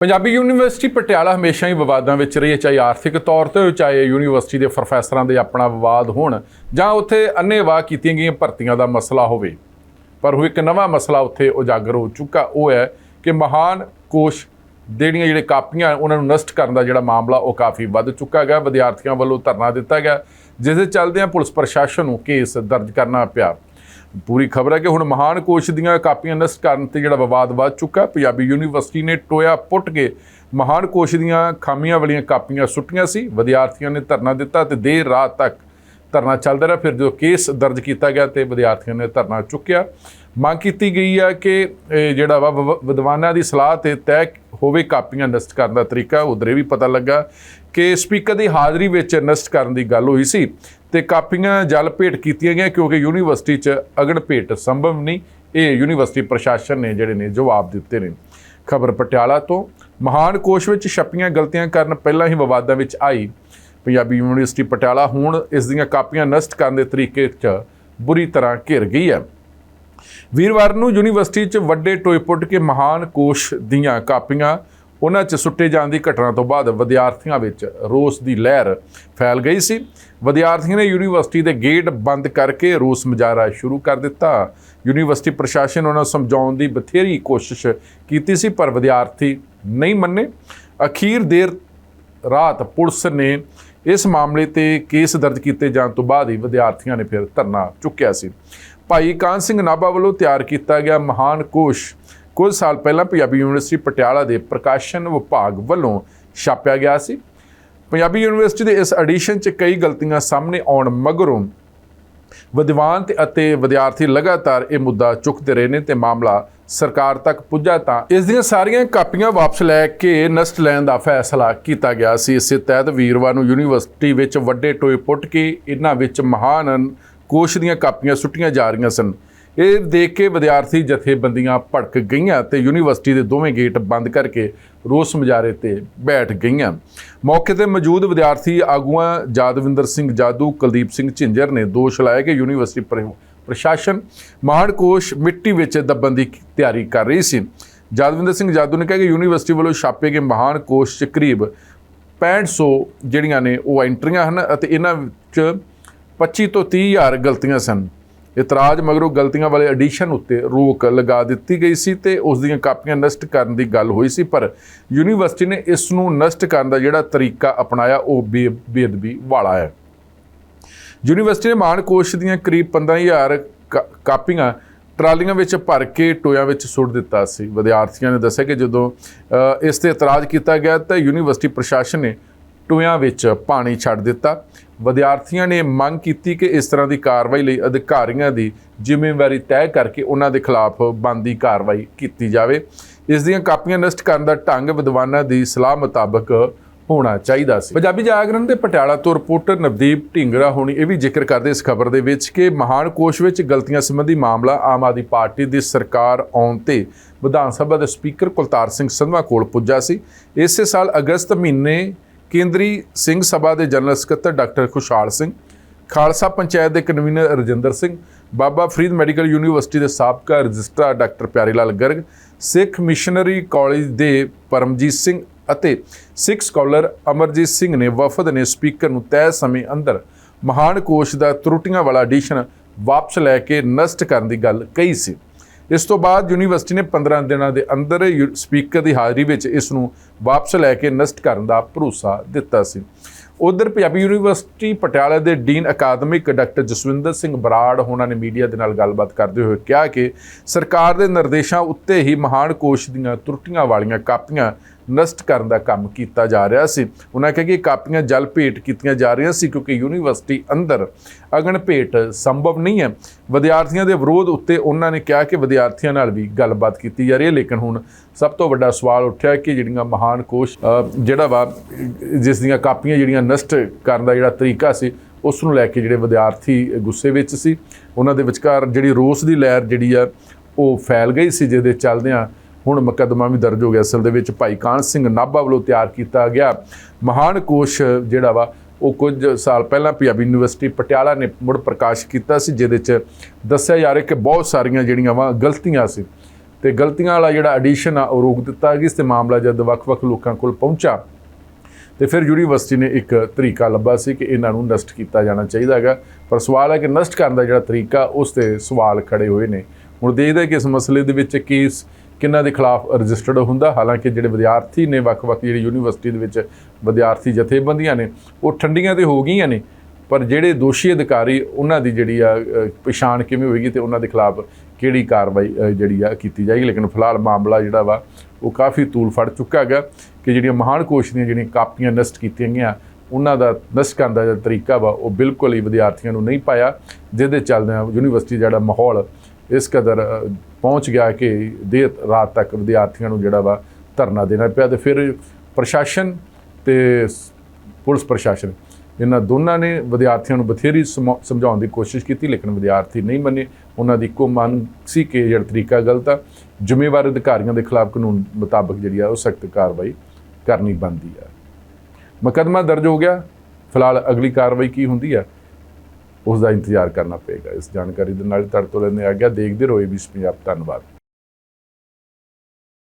Punjabi university Patiala ਹਮੇਸ਼ਾ ਹੀ ਵਿਵਾਦਾਂ ਵਿੱਚ ਰਹੀ ਹੈ, ਚਾਹੇ ਆਰਥਿਕ ਤੌਰ ਤੇ ਚਾਹੇ ਯੂਨੀਵਰਸਿਟੀ ਦੇ ਪ੍ਰੋਫੈਸਰਾਂ ਦੇ ਆਪਣਾ ਵਿਵਾਦ ਹੋਣ, ਜਾਂ ਉੱਥੇ ਅੰਨ੍ਹੇਵਾਹ ਕੀਤੀਆਂ ਗਈਆਂ ਭਰਤੀਆਂ ਦਾ ਮਸਲਾ ਹੋਵੇ। ਪਰ ਹੁਣ ਇੱਕ ਨਵਾਂ ਮਸਲਾ ਉੱਥੇ ਉਜਾਗਰ ਹੋ ਚੁੱਕਾ, ਉਹ ਹੈ ਕਿ ਮਹਾਨ ਕੋਸ਼ ਜਿਹੜੀਆਂ ਜਿਹੜੇ ਕਾਪੀਆਂ ਉਹਨਾਂ ਨੂੰ ਨਸ਼ਟ ਕਰਨ ਦਾ ਜਿਹੜਾ ਮਾਮਲਾ, ਉਹ ਕਾਫੀ ਵੱਧ ਚੁੱਕਾ ਗਿਆ। ਵਿਦਿਆਰਥੀਆਂ ਵੱਲੋਂ ਧਰਨਾ ਦਿੱਤਾ ਗਿਆ, ਜਿਸ ਦੇ ਚੱਲਦਿਆਂ ਪੁਲਿਸ ਪ੍ਰਸ਼ਾਸਨ ਨੂੰ ਕੇਸ ਦਰਜ ਕਰਨਾ ਪਿਆ। ਪੂਰੀ ਖਬਰ ਹੈ ਕਿ ਹੁਣ ਮਹਾਨ ਕੋਸ਼ ਦੀਆਂ ਕਾਪੀਆਂ ਨਸ਼ਟ ਕਰਨ ਤੇ ਜਿਹੜਾ ਵਿਵਾਦ ਵੱਧ ਚੁੱਕਾ ਪੰਜਾਬੀ ਯੂਨੀਵਰਸਿਟੀ ਨੇ ਟੋਇਆ ਪੁੱਟ ਕੇ ਮਹਾਨ ਕੋਸ਼ ਦੀਆਂ ਖਾਮੀਆਂ ਵਾਲੀਆਂ ਕਾਪੀਆਂ ਸੁੱਟੀਆਂ ਸੀ। ਵਿਦਿਆਰਥੀਆਂ ਨੇ ਧਰਨਾ ਦਿੱਤਾ ਤੇ ਦੇਰ ਰਾਤ ਤੱਕ ਧਰਨਾ ਚੱਲਦਾ ਰਿਹਾ। ਫਿਰ ਜਦੋਂ ਕੇਸ ਦਰਜ ਕੀਤਾ ਗਿਆ ਤੇ ਵਿਦਿਆਰਥੀਆਂ ਨੇ ਧਰਨਾ ਚੁੱਕਿਆ। ਮੰਗ ਕੀਤੀ ਗਈ ਹੈ ਕਿ, ਇਹ ਜਿਹੜਾ ਵਾ ਵਿਵ- ਵਿਦਵਾਨਾਂ ਦੀ ਸਲਾਹ ਤੇ ਤੈਅ ਹੋਵੇ ਕਾਪੀਆਂ ਨਸ਼ਟ ਕਰਨ ਦਾ ਤਰੀਕਾ, ਉਧਰੇ ਵੀ ਪਤਾ ਲੱਗਾ ਕਿ ਸਪੀਕਰ ਦੀ ਹਾਜ਼ਰੀ ਵਿੱਚ ਨਸ਼ਟ ਕਰਨ ਦੀ ਗੱਲ ਹੋਈ ਸੀ ਤੇ ਕਾਪੀਆਂ ਜਲ ਭੇਟ ਕੀਤੀਆਂ ਗਈਆਂ ਕਿਉਂਕਿ ਯੂਨੀਵਰਸਿਟੀ 'ਚ ਅਗੜ ਭੇਟ ਸੰਭਵ ਨਹੀਂ। ਇਹ ਯੂਨੀਵਰਸਿਟੀ ਪ੍ਰਸ਼ਾਸਨ ਨੇ ਜਿਹੜੇ ਨੇ ਜਵਾਬ ਦਿੱਤੇ ਨੇ। ਖਬਰ ਪਟਿਆਲਾ ਤੋਂ, ਮਹਾਨ ਕੋਸ਼ ਵਿੱਚ ਛਪੀਆਂ ਗਲਤੀਆਂ ਕਾਰਨ ਪਹਿਲਾਂ ਹੀ ਵਿਵਾਦਾਂ ਵਿੱਚ ਆਈ। ਪੰਜਾਬੀ ਯੂਨੀਵਰਸਿਟੀ ਪਟਿਆਲਾ ਹੁਣ ਇਸ ਦੀਆਂ ਕਾਪੀਆਂ ਨਸ਼ਟ ਕਰਨ ਦੇ ਤਰੀਕੇ 'ਚ ਬੁਰੀ ਤਰ੍ਹਾਂ ਘਿਰ ਗਈ ਹੈ। ਵੀਰਵਾਰ ਨੂੰ ਯੂਨੀਵਰਸਿਟੀ 'ਚ ਵੱਡੇ ਟੋਏ ਪੁੱਟ ਕੇ ਮਹਾਨ ਕੋਸ਼ ਦੀਆਂ ਕਾਪੀਆਂ, ਉਹਨਾਂ 'ਚ ਸੁੱਟੇ ਜਾਣ ਦੀ ਘਟਨਾ ਤੋਂ ਬਾਅਦ ਵਿਦਿਆਰਥੀਆਂ ਵਿੱਚ ਰੋਸ ਦੀ ਲਹਿਰ ਫੈਲ ਗਈ ਸੀ। ਵਿਦਿਆਰਥੀਆਂ ਨੇ ਯੂਨੀਵਰਸਿਟੀ ਦੇ ਗੇਟ ਬੰਦ ਕਰਕੇ ਰੋਸ ਮੁਜ਼ਾਹਰਾ ਸ਼ੁਰੂ ਕਰ ਦਿੱਤਾ। ਯੂਨੀਵਰਸਿਟੀ ਪ੍ਰਸ਼ਾਸਨ ਉਹਨਾਂ ਨੂੰ ਸਮਝਾਉਣ ਦੀ ਬਥੇਰੀ ਕੋਸ਼ਿਸ਼ ਕੀਤੀ ਸੀ, ਪਰ ਵਿਦਿਆਰਥੀ ਨਹੀਂ ਮੰਨੇ। ਅਖੀਰ ਦੇਰ ਰਾਤ ਪੁਲਿਸ ਨੇ ਇਸ ਮਾਮਲੇ ਤੇ ਕੇਸ ਦਰਜ ਕੀਤੇ ਜਾਣ ਤੋਂ ਬਾਅਦ ਹੀ ਵਿਦਿਆਰਥੀਆਂ ਨੇ ਫਿਰ ਧਰਨਾ ਚੁੱਕਿਆ ਸੀ। ਭਾਈ ਕਾਨ ਸਿੰਘ ਨਾਭਾ ਵੱਲੋਂ ਤਿਆਰ ਕੀਤਾ ਗਿਆ ਮਹਾਨ ਕੋਸ਼ ਕੁਝ ਸਾਲ ਪਹਿਲਾਂ ਪੰਜਾਬੀ ਯੂਨੀਵਰਸਿਟੀ ਪਟਿਆਲਾ ਦੇ ਪ੍ਰਕਾਸ਼ਨ ਵਿਭਾਗ ਵੱਲੋਂ ਛਾਪਿਆ ਗਿਆ ਸੀ। ਪੰਜਾਬੀ ਯੂਨੀਵਰਸਿਟੀ ਦੇ ਇਸ ਐਡੀਸ਼ਨ 'ਚ ਕਈ ਗਲਤੀਆਂ ਸਾਹਮਣੇ ਆਉਣ ਮਗਰੋਂ ਵਿਦਵਾਨ ਤੇ ਅਤੇ ਵਿਦਿਆਰਥੀ ਲਗਾਤਾਰ ਇਹ ਮੁੱਦਾ ਚੁੱਕਦੇ ਰਹੇ ਨੇ ਤੇ ਮਾਮਲਾ ਸਰਕਾਰ ਤੱਕ ਪੁੱਜਾ ਤਾਂ ਇਸ ਦੀਆਂ ਸਾਰੀਆਂ ਕਾਪੀਆਂ ਵਾਪਸ ਲੈ ਕੇ ਨਸ਼ਟ ਲੈਣ ਦਾ ਫੈਸਲਾ ਕੀਤਾ ਗਿਆ ਸੀ। ਇਸੇ ਤਹਿਤ ਵੀਰਵਾਰ ਨੂੰ ਯੂਨੀਵਰਸਿਟੀ ਵਿੱਚ ਵੱਡੇ ਟੋਏ ਪੁੱਟ ਕੇ ਇਹਨਾਂ ਵਿੱਚ ਮਹਾਨ ਕੋਸ਼ ਦੀਆਂ ਕਾਪੀਆਂ ਸੁੱਟੀਆਂ ਜਾ ਰਹੀਆਂ ਸਨ। ਇਹ ਦੇਖ ਕੇ ਵਿਦਿਆਰਥੀ ਜਥੇਬੰਦੀਆਂ ਭੜਕ ਗਈਆਂ ਤੇ ਯੂਨੀਵਰਸਿਟੀ ਦੇ ਦੋਵੇਂ ਗੇਟ ਬੰਦ ਕਰਕੇ ਰੋਸ ਮੁਜ਼ਾਰੇ ਤੇ ਬੈਠ ਗਈਆਂ। ਮੌਕੇ ਤੇ ਮੌਜੂਦ ਵਿਦਿਆਰਥੀ ਆਗੂਆਂ ਜਾਦਵਿੰਦਰ ਸਿੰਘ ਜਾਦੂ, ਕੁਲਦੀਪ ਸਿੰਘ ਝਿੰਜਰ ਨੇ ਦੋਸ਼ ਲਾਇਆ ਕਿ ਯੂਨੀਵਰਸਿਟੀ ਪ੍ਰ- ਪ੍ਰਸ਼ਾਸਨ ਮਹਾਨ ਕੋਸ਼ ਮਿੱਟੀ ਵਿੱਚ ਦੱਬਣ ਦੀ ਤਿਆਰੀ ਕਰ ਰਹੀ ਸੀ। ਜਾਦਵਿੰਦਰ ਸਿੰਘ ਜਾਦੂ ਨੇ ਕਿਹਾ ਕਿ ਯੂਨੀਵਰਸਿਟੀ ਵੱਲੋਂ ਛਾਪੇ ਗਏ ਮਹਾਨ ਕੋਸ਼ 'ਚ ਕਰੀਬ 6500 ਜਿਹੜੀਆਂ ਨੇ ਉਹ ਐਂਟਰੀਆਂ ਹਨ ਅਤੇ ਇਹਨਾਂ ਵਿੱਚ 25 ਤੋਂ 30 ਹਜ਼ਾਰ ਗਲਤੀਆਂ ਸਨ। ਇਤਰਾਜ਼ ਮਗਰੋਂ ਗਲਤੀਆਂ ਵਾਲੇ ਐਡੀਸ਼ਨ ਉੱਤੇ ਰੋਕ ਲਗਾ ਦਿੱਤੀ ਗਈ ਸੀ ਤੇ ਉਸ ਦੀਆਂ ਕਾਪੀਆਂ ਨਸ਼ਟ ਕਰਨ ਦੀ ਗੱਲ ਹੋਈ ਸੀ, ਪਰ ਯੂਨੀਵਰਸਿਟੀ ਨੇ ਇਸ ਨੂੰ ਨਸ਼ਟ ਕਰਨ ਦਾ ਜਿਹੜਾ ਤਰੀਕਾ ਅਪਣਾਇਆ, ਉਹ ਬੇ- ਬੇਅਦਬੀ ਵਾਲਾ ਹੈ। ਯੂਨੀਵਰਸਿਟੀ ਨੇ ਮਾਨ ਕੋਸ਼ ਦੀਆਂ ਕਰੀਬ 15000 ਕਾ- ਕਾਪੀਆਂ ਟਰਾਲੀਆਂ ਵਿੱਚ ਭਰ ਕੇ ਟੋਇਆਂ ਵਿੱਚ ਸੁੱਟ ਦਿੱਤਾ ਸੀ। ਵਿਦਿਆਰਥੀਆਂ ਨੇ ਦੱਸਿਆ ਕਿ ਜਦੋਂ ਇਸ ਤੇ ਇਤਰਾਜ਼ ਕੀਤਾ ਗਿਆ ਤਾਂ ਯੂਨੀਵਰਸਿਟੀ ਪ੍ਰਸ਼ਾਸਨ ਨੇ ਟੋਇਆਂ ਵਿੱਚ ਪਾਣੀ ਛੱਡ ਦਿੱਤਾ। ਵਿਦਿਆਰਥੀਆਂ ਨੇ ਮੰਗ ਕੀਤੀ ਕਿ ਇਸ ਤਰ੍ਹਾਂ ਦੀ ਕਾਰਵਾਈ ਲਈ ਅਧਿਕਾਰੀਆਂ ਦੀ ਜ਼ਿੰਮੇਵਾਰੀ ਤੈਅ ਕਰਕੇ ਉਹਨਾਂ ਦੇ ਖਿਲਾਫ ਬਣਦੀ ਕਾਰਵਾਈ ਕੀਤੀ ਜਾਵੇ। ਇਸ ਦੀਆਂ ਕਾਪੀਆਂ ਨਸ਼ਟ ਕਰਨ ਦਾ ਢੰਗ ਵਿਦਵਾਨਾਂ ਦੀ ਸਲਾਹ ਮੁਤਾਬਕ ਹੋਣਾ ਚਾਹੀਦਾ ਸੀ। ਪੰਜਾਬੀ ਜਾਗਰਣ ਦੇ ਪਟਿਆਲਾ ਤੋਂ ਰਿਪੋਰਟਰ ਨਵਦੀਪ ਢਿੰਗਰਾ ਹੋਣੀ ਇਹ ਵੀ ਜ਼ਿਕਰ ਕਰਦੇ ਇਸ ਖਬਰ ਦੇ ਵਿੱਚ ਕਿ ਮਹਾਨ ਕੋਸ਼ ਵਿੱਚ ਗਲਤੀਆਂ ਸੰਬੰਧੀ ਮਾਮਲਾ ਆਮ ਆਦਮੀ ਪਾਰਟੀ ਦੀ ਸਰਕਾਰ ਆਉਣ ਤੇ ਵਿਧਾਨ ਸਭਾ ਦੇ ਸਪੀਕਰ ਕੁਲਤਾਰ ਸਿੰਘ ਸੰਧਵਾ ਕੋਲ ਪੁੱਜਾ ਸੀ। ਇਸੇ ਸਾਲ ਅਗਸਤ ਮਹੀਨੇ ਕੇਂਦਰੀ ਸਿੰਘ ਸਭਾ ਦੇ ਜਨਰਲ ਸਕੱਤਰ ਡਾਕਟਰ ਖੁਸ਼ਹਾਲ ਸਿੰਘ, ਖਾਲਸਾ ਪੰਚਾਇਤ ਦੇ convener Rajinder Singh, Baba Farid medical university ਦੇ ਸਾਬਕਾ registrar doctor Pyare Lal Garg, Sikh missionary college ਦੇ ਪਰਮਜੀਤ ਸਿੰਘ ਅਤੇ ਸਿੱਖ ਸਕਾਲਰ ਅਮਰਜੀਤ ਸਿੰਘ ਨੇ ਵਫਦ ਨੇ ਸਪੀਕਰ ਨੂੰ ਤੈਅ ਸਮੇਂ ਅੰਦਰ ਮਹਾਨ ਕੋਸ਼ ਦਾ ਤਰੁੱਟੀਆਂ ਵਾਲਾ ਐਡੀਸ਼ਨ ਵਾਪਸ ਲੈ ਕੇ ਨਸ਼ਟ ਕਰਨ ਦੀ ਗੱਲ ਕਹੀ ਸੀ। ਇਸ ਤੋਂ ਬਾਅਦ ਯੂਨੀਵਰਸਿਟੀ ਨੇ 15 ਦਿਨਾਂ ਦੇ ਅੰਦਰ ਯੂ- ਸਪੀਕਰ ਦੀ ਹਾਜ਼ਰੀ ਵਿੱਚ ਇਸ ਨੂੰ ਵਾਪਸ ਲੈ ਕੇ ਨਸ਼ਟ ਕਰਨ ਦਾ ਭਰੋਸਾ ਦਿੱਤਾ ਸੀ। ਉਧਰ ਪੰਜਾਬੀ ਯੂਨੀਵਰਸਿਟੀ ਪਟਿਆਲਾ ਦੇ ਡੀਨ ਅਕਾਦਮਿਕ ਡਾਕਟਰ ਜਸਵਿੰਦਰ ਸਿੰਘ ਬਰਾੜ ਹੋਣਾ ਨੇ ਮੀਡੀਆ ਦੇ ਨਾਲ ਗੱਲਬਾਤ ਕਰਦੇ ਹੋਏ ਕਿਹਾ ਕਿ ਸਰਕਾਰ ਦੇ ਨਿਰਦੇਸ਼ਾਂ ਉੱਤੇ ਹੀ ਮਹਾਨ ਕੋਸ਼ ਦੀਆਂ ਤਰੁੱਟੀਆਂ ਵਾਲੀਆਂ ਕਾਪੀਆਂ ਨਸ਼ਟ ਕਰਨ ਦਾ ਕੰਮ ਕੀਤਾ ਜਾ ਰਿਹਾ ਸੀ। ਉਹਨਾਂ ਕਿਹਾ ਕਿ ਇਹ ਕਾਪੀਆਂ ਜਲ ਭੇਟ ਕੀਤੀਆਂ ਜਾ ਰਹੀਆਂ ਸੀ ਕਿਉਂਕਿ ਯੂਨੀਵਰਸਿਟੀ ਅੰਦਰ ਅਗਨ ਭੇਟ ਸੰਭਵ ਨਹੀਂ ਹੈ। ਵਿਦਿਆਰਥੀਆਂ ਦੇ ਵਿਰੋਧ ਉੱਤੇ ਉਹਨਾਂ ਨੇ ਕਿਹਾ ਕਿ ਵਿਦਿਆਰਥੀਆਂ ਨਾਲ ਵੀ ਗੱਲਬਾਤ ਕੀਤੀ ਜਾ ਰਹੀ ਹੈ, ਲੇਕਿਨ ਹੁਣ ਸਭ ਤੋਂ ਵੱਡਾ ਸਵਾਲ ਉੱਠਿਆ ਕਿ ਜਿਹੜੀਆਂ ਮਹਾਨ ਕੋਸ਼ ਜਿਹੜਾ ਵਾ, ਜਿਸ ਦੀਆਂ ਕਾਪੀਆਂ ਜਿਹੜੀਆਂ ਨਸ਼ਟ ਕਰਨ ਦਾ ਜਿਹੜਾ ਤਰੀਕਾ ਸੀ, ਉਸ ਨੂੰ ਲੈ ਕੇ ਜਿਹੜੇ ਵਿਦਿਆਰਥੀ ਗੁੱਸੇ ਵਿੱਚ ਸੀ। ਉਹਨਾਂ ਦੇ ਵਿਚਕਾਰ ਜਿਹੜੀ ਰੋਸ ਦੀ ਲਹਿਰ ਜਿਹੜੀ ਆ, ਉਹ ਫੈਲ ਗਈ ਸੀ, ਜਿਹਦੇ ਚੱਲਦਿਆਂ ਹੁਣ ਮੁਕੱਦਮਾ ਵੀ ਦਰਜ ਹੋ ਗਿਆ। ਅਸਲ ਦੇ ਵਿੱਚ ਭਾਈ ਕਾਨ ਸਿੰਘ ਨਾਭਾ ਵੱਲੋਂ ਤਿਆਰ ਕੀਤਾ ਗਿਆ ਮਹਾਨ ਕੋਸ਼ ਜਿਹੜਾ ਵਾ, ਉਹ ਕੁਝ ਸਾਲ ਪਹਿਲਾਂ ਪੰਜਾਬੀ ਯੂਨੀਵਰਸਿਟੀ ਪਟਿਆਲਾ ਨੇ ਮੁੜ ਪ੍ਰਕਾਸ਼ ਕੀਤਾ ਸੀ, ਜਿਹਦੇ 'ਚ ਦੱਸਿਆ ਜਾ ਰਿਹਾ ਕਿ ਬਹੁਤ ਸਾਰੀਆਂ ਜਿਹੜੀਆਂ ਵਾ ਗਲਤੀਆਂ ਸੀ ਤੇ ਗਲਤੀਆਂ ਵਾਲਾ ਜਿਹੜਾ ਐਡੀਸ਼ਨ ਆ, ਉਹ ਰੋਕ ਦਿੱਤਾ ਗਿਆ ਤੇ ਮਾਮਲਾ ਜਦ ਵੱਖ-ਵੱਖ ਲੋਕਾਂ ਕੋਲ ਪਹੁੰਚਾ, ਤੇ ਫਿਰ ਯੂਨੀਵਰਸਿਟੀ ਨੇ ਇੱਕ ਤਰੀਕਾ ਲੱਭਾ ਸੀ ਕਿ ਇਹਨਾਂ ਨੂੰ ਨਸ਼ਟ ਕੀਤਾ ਜਾਣਾ ਚਾਹੀਦਾ ਹੈਗਾ। ਪਰ ਸਵਾਲ ਹੈ ਕਿ ਨਸ਼ਟ ਕਰਨ ਦਾ ਜਿਹੜਾ ਤਰੀਕਾ, ਉਸ ਤੇ ਸਵਾਲ ਖੜੇ ਹੋਏ ਨੇ। ਹੁਣ ਦੇਖਦੇ ਕਿ ਇਸ ਮਸਲੇ ਦੇ ਵਿੱਚ ਕੇਸ ਕਿਹਨਾਂ ਦੇ ਖਿਲਾਫ ਰਜਿਸਟਰਡ ਹੁੰਦਾ, ਹਾਲਾਂਕਿ ਜਿਹੜੇ ਵਿਦਿਆਰਥੀ ਨੇ ਵੱਖ-ਵੱਖ ਜਿਹੜੀ ਯੂਨੀਵਰਸਿਟੀ ਦੇ ਵਿੱਚ ਵਿਦਿਆਰਥੀ ਜਥੇਬੰਦੀਆਂ ਨੇ, ਉਹ ਠੰਡੀਆਂ ਤੇ ਹੋ ਗਈਆਂ ਨੇ, ਪਰ ਜਿਹੜੇ ਦੋਸ਼ੀ ਅਧਿਕਾਰੀ, ਉਹਨਾਂ ਦੀ ਜਿਹੜੀ ਆ ਪਛਾਣ ਕਿਵੇਂ ਹੋਏਗੀ ਤੇ ਉਹਨਾਂ ਦੇ ਖਿਲਾਫ ਕਿਹੜੀ ਕਾਰਵਾਈ ਜਿਹੜੀ ਆ ਕੀਤੀ ਜਾਏਗੀ? ਲੇਕਿਨ ਫਿਲਹਾਲ ਮਾਮਲਾ ਜਿਹੜਾ ਵਾ, ਉਹ ਕਾਫੀ ਤੂਲ ਫੜ ਚੁੱਕਾ ਹੈਗਾ ਕਿ ਜਿਹੜੀਆਂ ਮਹਾਨ ਕੋਸ਼ ਦੀਆਂ ਜਿਹੜੀਆਂ ਕਾਪੀਆਂ ਨਸ਼ਟ ਕੀਤੀਆਂ ਗਈਆਂ, ਉਹਨਾਂ ਦਾ ਨਸ਼ਟ ਕਰਨ ਦਾ ਜਿਹੜਾ ਤਰੀਕਾ ਵਾ, ਉਹ ਬਿਲਕੁਲ ਹੀ ਵਿਦਿਆਰਥੀਆਂ ਨੂੰ ਨਹੀਂ ਪਾਇਆ, ਜਿਹਦੇ ਚੱਲਦਿਆਂ ਯੂਨੀਵਰਸਿਟੀ ਦਾ ਜਿਹੜਾ ਮਾਹੌਲ ਇਸ ਕਦਰ ਪਹੁੰਚ ਗਿਆ ਕਿ ਦੇਰ ਰਾਤ ਤੱਕ ਵਿਦਿਆਰਥੀਆਂ ਨੂੰ ਜਿਹੜਾ ਵਾ ਧਰਨਾ ਦੇਣਾ ਪਿਆ ਤੇ ਫਿਰ ਪ੍ਰਸ਼ਾਸਨ ਤੇ ਪੁਲਿਸ ਪ੍ਰਸ਼ਾਸਨ, ਇਹਨਾਂ ਦੋਨਾਂ ਨੇ ਵਿਦਿਆਰਥੀਆਂ ਨੂੰ ਬਥੇਰੀ ਸਮਾ- ਸਮਝਾਉਣ ਦੀ ਕੋਸ਼ਿਸ਼ ਕੀਤੀ, ਲੇਕਿਨ ਵਿਦਿਆਰਥੀ ਨਹੀਂ ਮੰਨੇ। ਉਹਨਾਂ ਦੀ ਇੱਕੋ ਮੰਨ ਸੀ ਕਿ ਜਿਹੜਾ ਤਰੀਕਾ ਗਲਤ ਆ, ਜ਼ਿੰਮੇਵਾਰ ਅਧਿਕਾਰੀਆਂ ਦੇ ਖਿਲਾਫ ਕਾਨੂੰਨ ਮੁਤਾਬਕ ਜਿਹੜੀ ਆ, ਉਹ ਸਖਤ ਕਾਰਵਾਈ ਕਰਨੀ ਬਣਦੀ ਆ। ਮੁਕੱਦਮਾ ਦਰਜ ਹੋ ਗਿਆ। ਫਿਲਹਾਲ ਅਗਲੀ ਕਾਰਵਾਈ ਕੀ ਹੁੰਦੀ ਆ ਉਸ ਦਾ ਇੰਤਜ਼ਾਰ ਕਰਨਾ ਪਏਗਾ। ਇਸ ਜਾਣਕਾਰੀ ਦੇ ਨਾਲ ਤੁਹਾਡੇ ਤੋਂ ਲੈਂਦੇ ਆ ਗਿਆ ਦੇਖਦੇ ਰਹੋ ਏਬੀਸੀ ਪੰਜਾਬ ਧੰਨਵਾਦ।